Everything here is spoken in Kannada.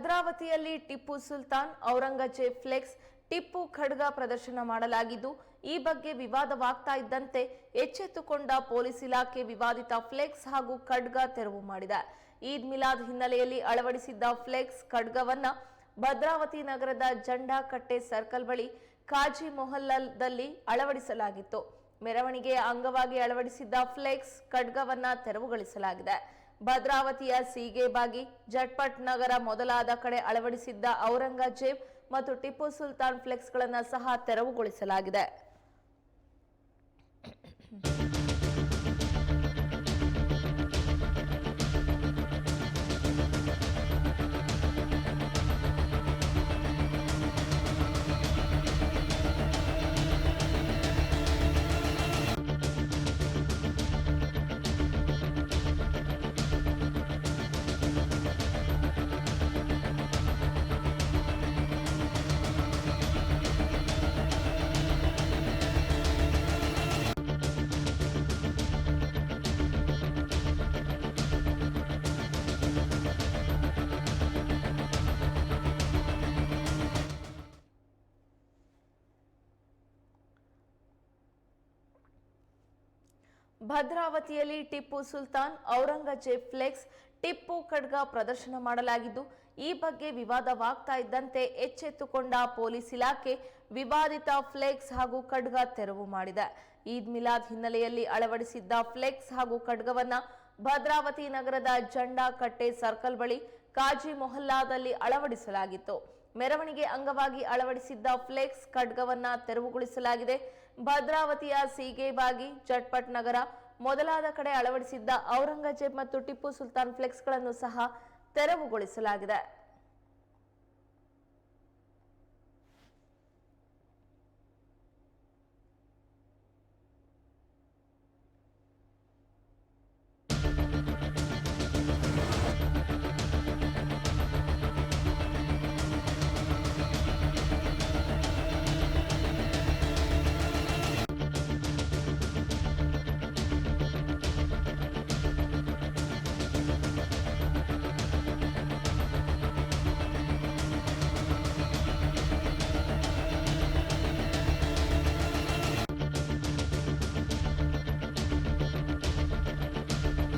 ಭದ್ರಾವತಿಯಲ್ಲಿ ಟಿಪ್ಪು ಸುಲ್ತಾನ್, ಔರಂಗಜೇಬ್ ಫ್ಲೆಕ್ಸ್, ಟಿಪ್ಪು ಖಡ್ಗ ಪ್ರದರ್ಶನ ಮಾಡಲಾಗಿದ್ದು, ಈ ಬಗ್ಗೆ ವಿವಾದವಾಗ್ತಾ ಇದ್ದಂತೆ ಎಚ್ಚೆತ್ತುಕೊಂಡ ಪೊಲೀಸ್ ಇಲಾಖೆ ವಿವಾದಿತ ಫ್ಲೆಕ್ಸ್ ಹಾಗೂ ಖಡ್ಗ ತೆರವು ಮಾಡಿದೆ. ಈದ್ ಮಿಲಾದ್ ಹಿನ್ನೆಲೆಯಲ್ಲಿ ಅಳವಡಿಸಿದ್ದ ಫ್ಲೆಕ್ಸ್ ಖಡ್ಗವನ್ನ ಭದ್ರಾವತಿ ನಗರದ ಜಂಡಾ ಕಟ್ಟೆ ಸರ್ಕಲ್ ಬಳಿ ಕಾಜಿ ಮೊಹಲ್ಲದಲ್ಲಿ ಅಳವಡಿಸಲಾಗಿತ್ತು. ಮೆರವಣಿಗೆಯ ಅಂಗವಾಗಿ ಅಳವಡಿಸಿದ್ದ ಫ್ಲೆಕ್ಸ್ ಖಡ್ಗವನ್ನ ತೆರವುಗೊಳಿಸಲಾಗಿದೆ. ಭದ್ರಾವತಿಯ ಸೀಗೆಬಾಗಿ ಜಟ್ಪಟ್ ನಗರ ಮೊದಲಾದ ಕಡೆ ಅಳವಡಿಸಿದ್ದ ಔರಂಗಜೇಬ್ ಮತ್ತು ಟಿಪ್ಪು ಸುಲ್ತಾನ್ ಫ್ಲೆಕ್ಸ್ಗಳನ್ನು ಸಹ ತೆರವುಗೊಳಿಸಲಾಗಿದೆ. ಭದ್ರಾವತಿಯಲ್ಲಿ ಟಿಪ್ಪು ಸುಲ್ತಾನ್, ಔರಂಗಜೇಬ್ ಫ್ಲೆಕ್ಸ್, ಟಿಪ್ಪು ಖಡ್ಗ ಪ್ರದರ್ಶನ ಮಾಡಲಾಗಿದ್ದು, ಈ ಬಗ್ಗೆ ವಿವಾದವಾಗ್ತಾ ಇದ್ದಂತೆ ಎಚ್ಚೆತ್ತುಕೊಂಡ ಪೊಲೀಸ್ ಇಲಾಖೆ ವಿವಾದಿತ ಫ್ಲೆಕ್ಸ್ ಹಾಗೂ ಖಡ್ಗ ತೆರವು ಮಾಡಿದೆ. ಈದ್ ಮಿಲಾದ್ ಹಿನ್ನೆಲೆಯಲ್ಲಿ ಅಳವಡಿಸಿದ್ದ ಫ್ಲೆಕ್ಸ್ ಹಾಗೂ ಖಡ್ಗವನ್ನ ಭದ್ರಾವತಿ ನಗರದ ಜಂಡಾ ಕಟ್ಟೆ ಸರ್ಕಲ್ ಬಳಿ ಕಾಜಿ ಮೊಹಲ್ಲಾದಲ್ಲಿ ಅಳವಡಿಸಲಾಗಿತ್ತು. ಮೆರವಣಿಗೆ ಅಂಗವಾಗಿ ಅಳವಡಿಸಿದ್ದ ಫ್ಲೆಕ್ಸ್ ಖಡ್ಗವನ್ನ ತೆರವುಗೊಳಿಸಲಾಗಿದೆ. ಭದ್ರಾವತಿಯ ಸೀಗೆಬಾಗಿ, ಚಟ್ಪಟ್ ನಗರ, ಮೊದಲಾದ ಕಡೆ ಅಳವಡಿಸಿದ್ದ ಔರಂಗಜೇಬ್ ಮತ್ತು ಟಿಪ್ಪು ಸುಲ್ತಾನ್ ಫ್ಲೆಕ್ಸ್ಗಳನ್ನು ಸಹ ತೆರವುಗೊಳಿಸಲಾಗಿದೆ.